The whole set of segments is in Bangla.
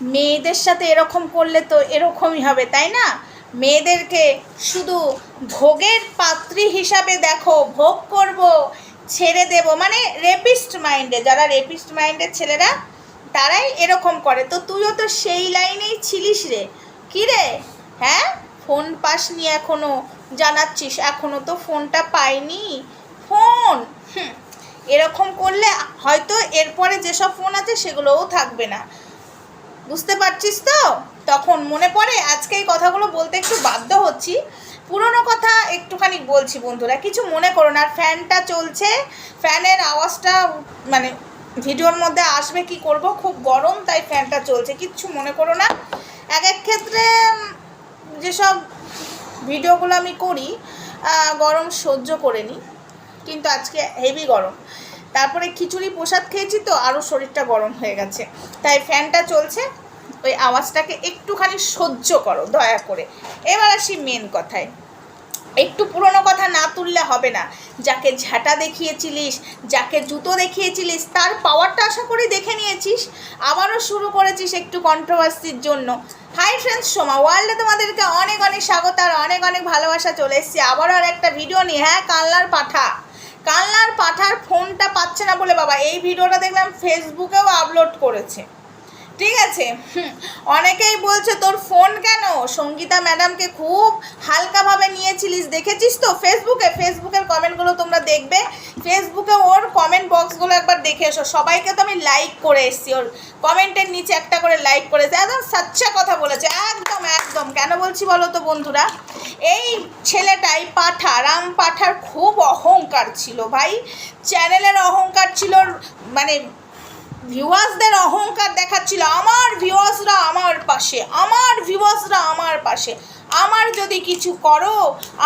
মেয়েদের সাথে এরকম করলে তো এরকমই হবে, তাই না? মেয়েদেরকে শুধু ভোগের পাত্রী হিসাবে দেখো, ভোগ করব, ছেড়ে দেব মানে রেপিস্ট মাইন্ডে যারা রেপিস্ট মাইন্ডের ছেলেরা, তারাই এরকম করে। তো তুইও তো সেই লাইনেই ছিলিস রে। কী রে? হ্যাঁ? ফোন পাসনি এখনও জানাচ্ছিস এখনও তো ফোনটা পাইনি। ফোন? এরকম করলে হয়তো এরপরে যেসব ফোন আছে সেগুলোও থাকবে না। বুঝতে পারছিস তো? তখন মনে পড়ে আজকে এই কথাগুলো বলতে একটু বাধ্য হচ্ছি। পুরনো কথা একটুখানি বলছি বন্ধুরা, কিছু মনে করো না ফ্যানটা চলছে, ফ্যানের আওয়াজটা মানে ভিডিওর মধ্যে আসবে কি করব, খুব গরম তাই ফ্যানটা চলছে, কিচ্ছু মনে করো না। এক এক ক্ষেত্রে যেসব ভিডিওগুলো আমি করি গরম সহ্য করে নিই কিন্তু আজকে হেভি গরম। তারপরে খিচুড়ি প্রসাদ খেয়েছি তো আরও শরীরটা গরম হয়ে গেছে। তাই ফ্যানটা চলছে, ওই আওয়াজটাকে একটুখানি সহ্য করো, দয়া করে। এবার আসি মেন কথায়। একটু পুরনো কথা না তুললে হবে না। যাকে ঝাঁটা দেখিয়েছিলিস, যাকে জুতো দেখিয়েছিলিস, তার পাওয়ারটা আশা করি দেখে নিয়েছিস। আবারও শুরু করেছিস একটু কন্ট্রোভার্সির জন্য। হাই ফ্রেন্ডস সোমা ওয়ার্ল্ডে তোমাদেরকে অনেক অনেক স্বাগত আর অনেক অনেক ভালোবাসা চলে এসেছি। আবারও আর একটা ভিডিও নিয়ে হ্যাঁ কাল্লার পাঠা। কাল্লার পাঠার ফোনটা পাচ্ছে না বলে বাবা, এই ভিডিওটা দেখলাম ফেসবুকেও আপলোড করেছে। ঠিক আছে? অনেকেই বলছে, তোর ফোন কেন? সঙ্গীতা ম্যাডামকে খুব হালকাভাবে নিয়েছিলিস, দেখেছিস তো? ফেসবুকে ফেসবুকের কমেন্টগুলো তোমরা দেখবে। ফেসবুকে ওর কমেন্ট বক্সগুলো একবার দেখে এসো। সবাইকে তো আমি লাইক করে এসেছি। ওর কমেন্টের নিচে একটা করে লাইক করেছে একদম সাচ্চা কথা বলেছে। একদম একদম। কেন বলছি বলো তো বন্ধুরা? এই ছেলেটাই পাঠা রাম পাঠার খুব অহংকার ছিল ভাই। চ্যানেলের অহংকার ছিল মানে ভিউয়ার্সদের অহংকার দেখাচ্ছিল। আমার ভিউয়ার্সরা আমার পাশে, আমার ভিউয়ার্সরা আমার পাশে। আমার যদি কিছু করো,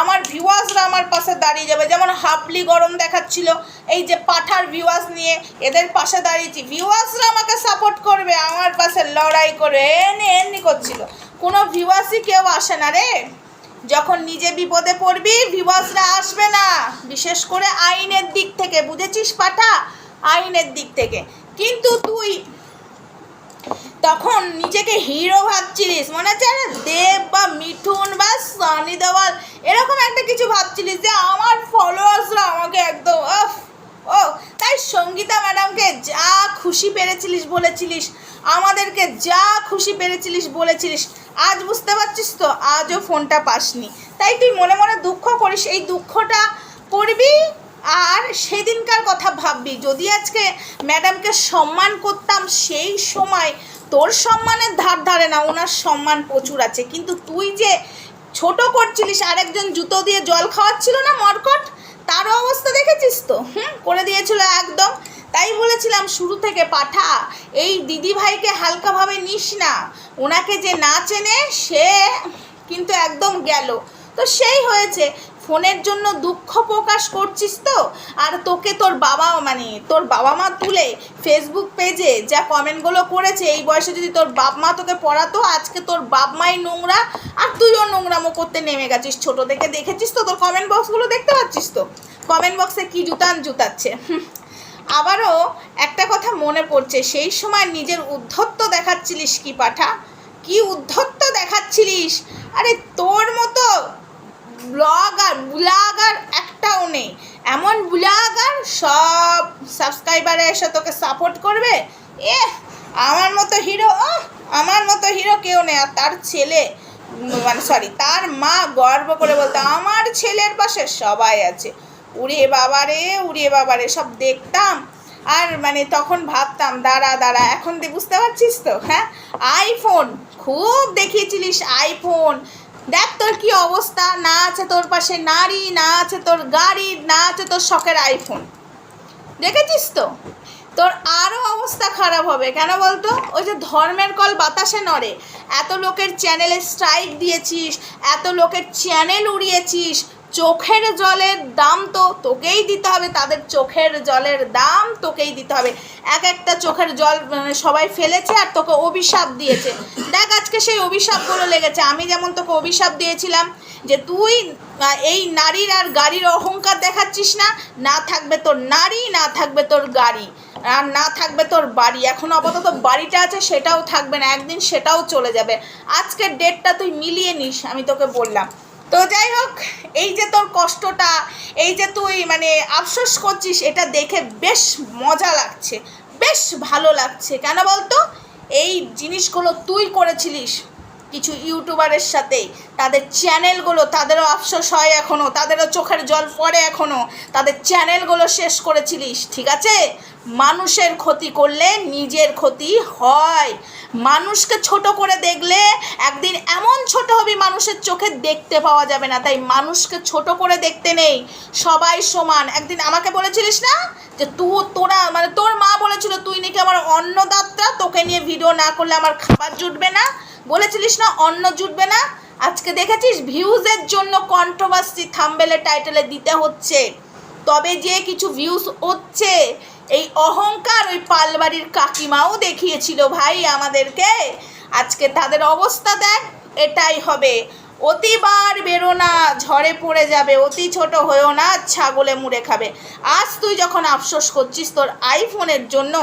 আমার ভিউয়ার্সরা আমার পাশে দাঁড়িয়ে যাবে। যেমন হাবলি গরম দেখাচ্ছিল, এই যে পাঠার ভিউয়ার্স নিয়ে এদের পাশে দাঁড়িয়েছি। ভিউয়ার্সরা আমাকে সাপোর্ট করবে, আমার পাশে লড়াই করে এনে এমনি করছিল। কোনো ভিউয়ার্সই কেউ আসে না রে। যখন নিজে বিপদে পড়বি ভিউয়ার্সরা আসবে না। বিশেষ করে আইনের দিক থেকে, বুঝেছিস পাঠা? আইনের দিক থেকে। কিন্তু তুই তখন নিজেকে হিরো ভাবছিলিস। মনে হচ্ছে দেব বা সানি দেওয়াল। এরকম একটা কিছু ভাবছিলিস যে আমার ফলোয়ার্সরা আমাকে একদম ও, তাই সঙ্গীতা ম্যাডামকে যা খুশি পেরেছিলিস বলেছিলিস, আমাদেরকে যা খুশি পেরেছিলিস বলেছিলিস, আজ বুঝতে পারছিস তো, আজও ফোনটা পাসনি। তাই তুই মনে মনে দুঃখ করিস, এই দুঃখটা করবি আর সেদিনকার কথা ভাববি। যদি আজকে ম্যাডামকে সম্মান করতাম সেই সময়, তোর সম্মানের ধার ধারে না, ওনার সম্মান প্রচুর আছে। কিন্তু তুই যে ছোট করছিলিস, আরেকজন জুতো দিয়ে জল খাওয়াচ্ছিল না মরকট? তারও অবস্থা দেখেছিস তো? হুম, করে দিয়েছিল একদম। তাই বলেছিলাম শুরু থেকে পাঠা, এই দিদি ভাইকে হালকাভাবে নিস না। ওনাকে যে না চেনে, সে কিন্তু একদম গেল। তো সেই হয়েছে। ফোনের জন্য দুঃখ প্রকাশ করছিস তো? আর তোকে তোর বাবা মানে তোর বাবা মা তুলে ফেসবুক পেজে যা কমেন্টগুলো করেছে, এই বয়সে যদি তোর বাপ মা তোকে পড়াতো, আজকে তোর বাপ মাই নোংরা আর তুইও নোংরামো করতে নেমে গেছিস। ছোট থেকে দেখেছিস তো তোর কমেন্ট বক্সগুলো দেখতে পাচ্ছিস তো? কমেন্ট বক্সে কি জুতান জুতাচ্ছে? আবারও একটা কথা মনে পড়ছে, সেই সময় নিজের উদ্ধত্ত দেখাচ্ছিলিস কি, পাঠা? কি উদ্ধত্ত দেখাচ্ছিলিস? আরে তোর মতো ব্লগার ব্লগার একটাও নেই। এমন ব্লগার সব সাবস্ক্রাইবারে এসে তোকে সাপোর্ট করবে? এ আমার মতো হিরো আমার মতো হিরো কেউ নেই। আর তার ছেলে মানে সরি তার মা গর্ব করে বলতো, আমার ছেলের পাশে সবাই আছে। উড়ে বাবারে উড়ে বাবারে সব দেখতাম। আর মানে তখন ভাবতাম, দাঁড়া দাঁড়া, এখন দে- বুঝতে পারছিস তো হ্যাঁ? আইফোন খুব দেখিয়েছিলিস আইফোন দেখ তোর কি অবস্থা। না আছে তোর পাশে নারী, না আছে তোর গাড়ি, না আছে তোর শখের আইফোন দেখেছিস তো? তোর আরও অবস্থা খারাপ হবে। কেন বলতো? ওই যে ধর্মের কল বাতাসে নড়ে। এত লোকের চ্যানেলে স্ট্রাইক দিয়েছিস, এত লোকের চ্যানেল উড়িয়েছিস চোখের জলের দাম তো তোকেই দিতে হবে, তাদের চোখের জলের দাম তোকেই দিতে হবে। এক একটা চোখের জল মানে সবাই ফেলেছে আর তোকে অভিশাপ দিয়েছে। দেখ আজকে সেই অভিশাপগুলো লেগেছে। আমি যেমন তোকে অভিশাপ দিয়েছিলাম যে তুই এই নারীর আর গাড়ির অহংকার দেখাচ্ছিস না না থাকবে তোর নারী, না থাকবে তোর গাড়ি, আর না থাকবে তোর বাড়ি। এখন আপাতত বাড়িটা আছে, সেটাও থাকবে না, একদিন সেটাও চলে যাবে। আজকের ডেটটা তুই মিলিয়ে নিস, আমি তোকে বললাম। তো যাই হোক, এই যে তোর কষ্টটা, এই যে তুই মানে আফসোস করছিস, এটা দেখে বেশ মজা লাগছে, বেশ ভালো লাগছে। কেন বলতো? এই জিনিসগুলো তুই করেছিলিস কিছু ইউটিউবারের সাথে। তাদের চ্যানেলগুলো তাদেরও আফসোস হয় এখনও তাদেরও চোখের জল পড়ে এখনও তাদের চ্যানেলগুলো শেষ করেছিলিস, ঠিক আছে? মানুষের ক্ষতি করলে নিজের ক্ষতি হয়। মানুষকে ছোট করে দেখলে একদিন এমন ছোট হবি মানুষের চোখে দেখতে পাওয়া যাবে না, তাই মানুষকে ছোট করে দেখতে নেই। সবাই সমান। একদিন আমাকে বলেছিলিস না যে তু তোরা মানে তোর মা বলেছিল, তুই নাকি আমার অন্নদাত্রা তোকে নিয়ে ভিডিও না করলে আমার খাবার জুটবে না। বলেছিলিস না, অন্ন জুটবে না? আজকে দেখেছিস ভিউজের জন্য কন্ট্রোভার্সি থাম্বেলে টাইটেলে দিতে হচ্ছে। তবে যে কিছু ভিউজ হচ্ছে, এই অহংকার ওই পালবাড়ির কাকিমাও দেখিয়েছিল ভাই আমাদেরকে। আজকে তাদের অবস্থা দেখ, এটাই হবে। অতিবার বেরো না, ঝড়ে পড়ে যাবে, অতি ছোট হয়েও না, ছাগলে মুড়ে খাবে। আজ তুই যখন আফসোস করছিস তোর আইফোনের জন্য,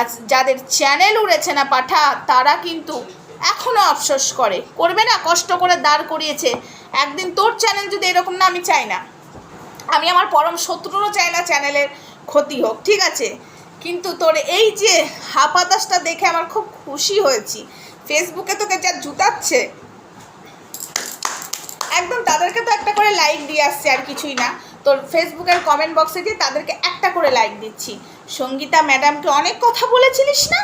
আজ যাদের চ্যানেল উড়েছে না পাঠা, তারা কিন্তু এখনও আফসোস করে। করবে না? কষ্ট করে দাঁড় করিয়েছে। একদিন তোর চ্যানেল যদি এরকম না, আমি চাই না। আমি আমার পরম শত্রুরও চাই না চ্যানেলের ক্ষতি হোক, ঠিক আছে? কিন্তু তোর এই যে হাপাতাসটা দেখে আমার খুব খুশি হয়েছি। ফেসবুকে তোকে যা জুতাচ্ছে। একদম তাদেরকে তো একটা করে লাইক দিয়ে আসছে আর কিছুই না। তোর ফেসবুকের কমেন্ট বক্সে দিয়ে তাদেরকে একটা করে লাইক দিচ্ছি। সঙ্গীতা ম্যাডামকে অনেক কথা বলেছিলিস না?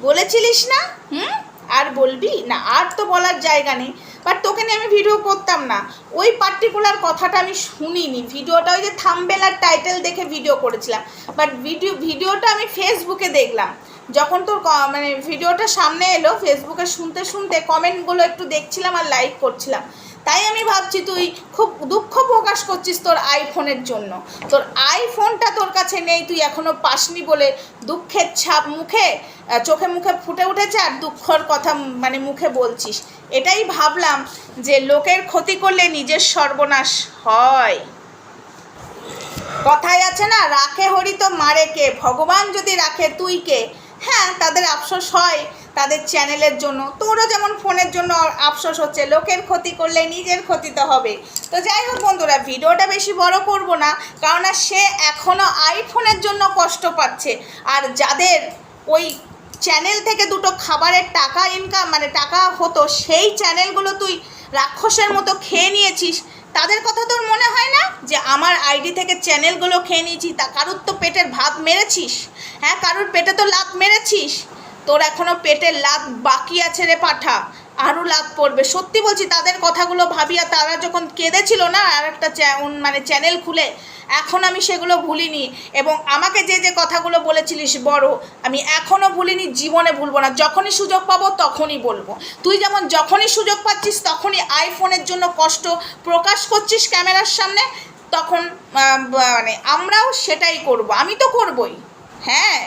বলেছিলিস না? হুম? আর বলবি? না, আর তো বলার জায়গা নেই। বাট তোকে নিয়ে আমি ভিডিও করতাম না। ওই পার্টিকুলার কথাটা আমি শুনিনি। ভিডিওটা ওই যে থামবেলার টাইটেল দেখে ভিডিও করেছিলাম। বাট ভিডিও ভিডিওটা আমি ফেসবুকে দেখলাম। যখন তোর মানে ভিডিওটা সামনে এলো ফেসবুকে শুনতে শুনতে কমেন্টগুলো একটু দেখছিলাম আর লাইক করছিলাম। তাই আমি ভাবছি তুই খুব দুঃখ প্রকাশ করছিস তোর আইফোনের জন্য। তোর আইফোনটা তোর কাছে নেই, তুই এখনও পাসনি বলে দুঃখের ছাপ মুখে চোখে মুখে ফুটে উঠেছে আর দুঃখর কথা মানে মুখে বলছিস। এটাই ভাবলাম যে লোকের ক্ষতি করলে নিজের সর্বনাশ হয়। কথায় আছে না, রাখে হরি তো মারে কে? ভগবান যদি রাখে তুই কে? হ্যাঁ তাদের আফসোস হয় তাদের চ্যানেলের জন্য। তোরও যেমন ফোনের জন্য আফসোস হচ্ছে, লোকের ক্ষতি করলে নিজের ক্ষতি তো হবে। তো যাই হোক বন্ধুরা, ভিডিওটা বেশি বড় করব না, কারণ সে এখনও আইফোনের জন্য কষ্ট পাচ্ছে। আর যাদের ওই চ্যানেল থেকে দুটো খাবারের টাকা ইনকাম মানে টাকা হতো, সেই চ্যানেলগুলো তুই রাক্ষসের মতো খেয়ে নিয়েছিস, তাদের কথা তোর মনে হয় না? যে আমার আইডি থেকে চ্যানেলগুলো খেয়ে নিয়েছি, তা কারুর তো পেটের ভাত মেরেছিস? হ্যাঁ কারুর পেটে তো লাভ মেরেছিস? তোর এখনও পেটের লাত বাকি আছে রে পাঠা। আরও লাভ পড়বে। সত্যি বলছি, তাদের কথাগুলো ভাবিয়া তারা যখন কেঁদেছিল না, আর একটা মানে চ্যানেল খুলে, এখন আমি সেগুলো ভুলিনি। এবং আমাকে যে যে কথাগুলো বলেছিলিস, বড়, আমি এখনও ভুলিনি, জীবনে ভুলবো না। যখনই সুযোগ পাবো, তখনই বলব। তুই যেমন যখনই সুযোগ পাচ্ছিস, তখনই আইফোনের জন্য কষ্ট প্রকাশ করছিস ক্যামেরার সামনে, তখন মানে আমরাও সেটাই করব। আমি তো করবই। হ্যাঁ?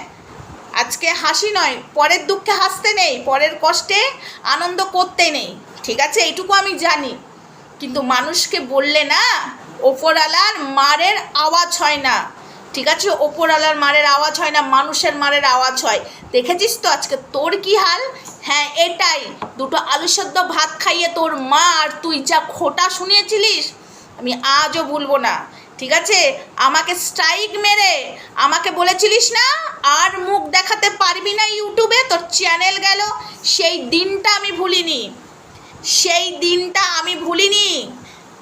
আজকে হাসি নয়, পরের দুঃখে হাসতে নেই, পরের কষ্টে আনন্দ করতে নেই। ঠিক আছে? এইটুকু আমি জানি। কিন্তু মানুষকে বললে না, ওপরওয়ালার মারের আওয়াজ হয় না। ঠিক আছে? ওপরওয়ালার মারের আওয়াজ হয় না, মানুষের মারের আওয়াজ হয়। দেখেছিস তো আজকে তোর কি হাল? হ্যাঁ এটাই। দুটো আলু সেদ্ধ ভাত খাইয়ে তোর মা আর তুই যা খোটা শুনিয়েছিলিস, আমি আজও ভুলবো না। ঠিক আছে? আমাকে স্ট্রাইক মেরে আমাকে বলেছিলিস না? আর মুখ দেখাতে পারবি না ইউটিউবে? তোর চ্যানেল গেল। সেই দিনটা আমি ভুলিনি। সেই দিনটা আমি ভুলিনি।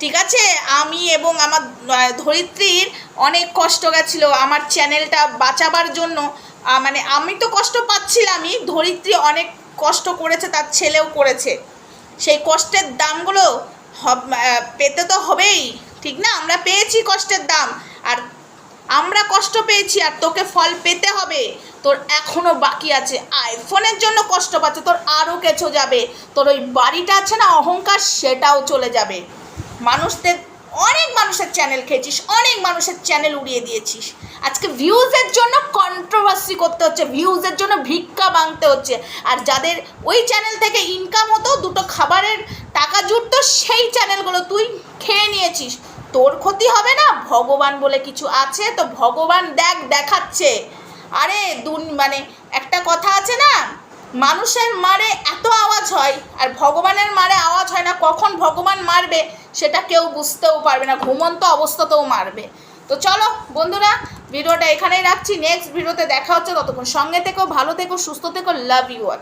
ঠিক আছে? আমি এবং আমার ধরিত্রীর অনেক কষ্ট গেছিল আমার চ্যানেলটা বাঁচাবার জন্য। মানে আমি তো কষ্ট পাচ্ছিলামই। ধরিত্রী অনেক কষ্ট করেছে, তার ছেলেও করেছে। সেই কষ্টের দামগুলো পেতে তো হবেই। ঠিক না? আমরা পেয়েছি কষ্টের দাম। আর আমরা কষ্ট পেয়েছি আর তোকে ফল পেতে হবে। তোর এখনও বাকি আছে। আইফোনের জন্য কষ্ট পাচ্ছে। তোর আরও কেছো যাবে। তোর ওই বাড়িটা আছে না, অহংকার, সেটাও চলে যাবে। মানুষদের অনেক মানুষের চ্যানেল খেয়েছিস, অনেক মানুষের চ্যানেল উড়িয়ে দিয়েছিস। আজকে ভিউজের জন্য কন্ট্রোভার্সি করতে হচ্ছে ভিউজের জন্য ভিক্ষা মাংতে হচ্ছে। আর যাদের ওই চ্যানেল থেকে ইনকাম হতো, দুটো খাবারের টাকা জুটতো, সেই চ্যানেলগুলো তুই খেয়ে নিয়েছিস। তোর ক্ষতি হবে না, ভগবান বলে কিছু আছে, তো ভগবান দেখ, দেখাচ্ছে। আরে, দুন মানে একটা কথা আছে না, মানুষের মারে এত আওয়াজ হয়, আর ভগবানের মারে আওয়াজ হয় না, কখন ভগবান মারবে? সেটা কেউ বুঝতেও পারবে না, ঘুমন্ত অবস্থাতেও মারবে। তো চলো বন্ধুরা, ভিডিওটা এখানেই রাখছি নেক্সট ভিডিওতে দেখা হচ্ছে ততক্ষণ সঙ্গে থেকো, ভালো থেকো, সুস্থ থেকো লাভ ইউ আর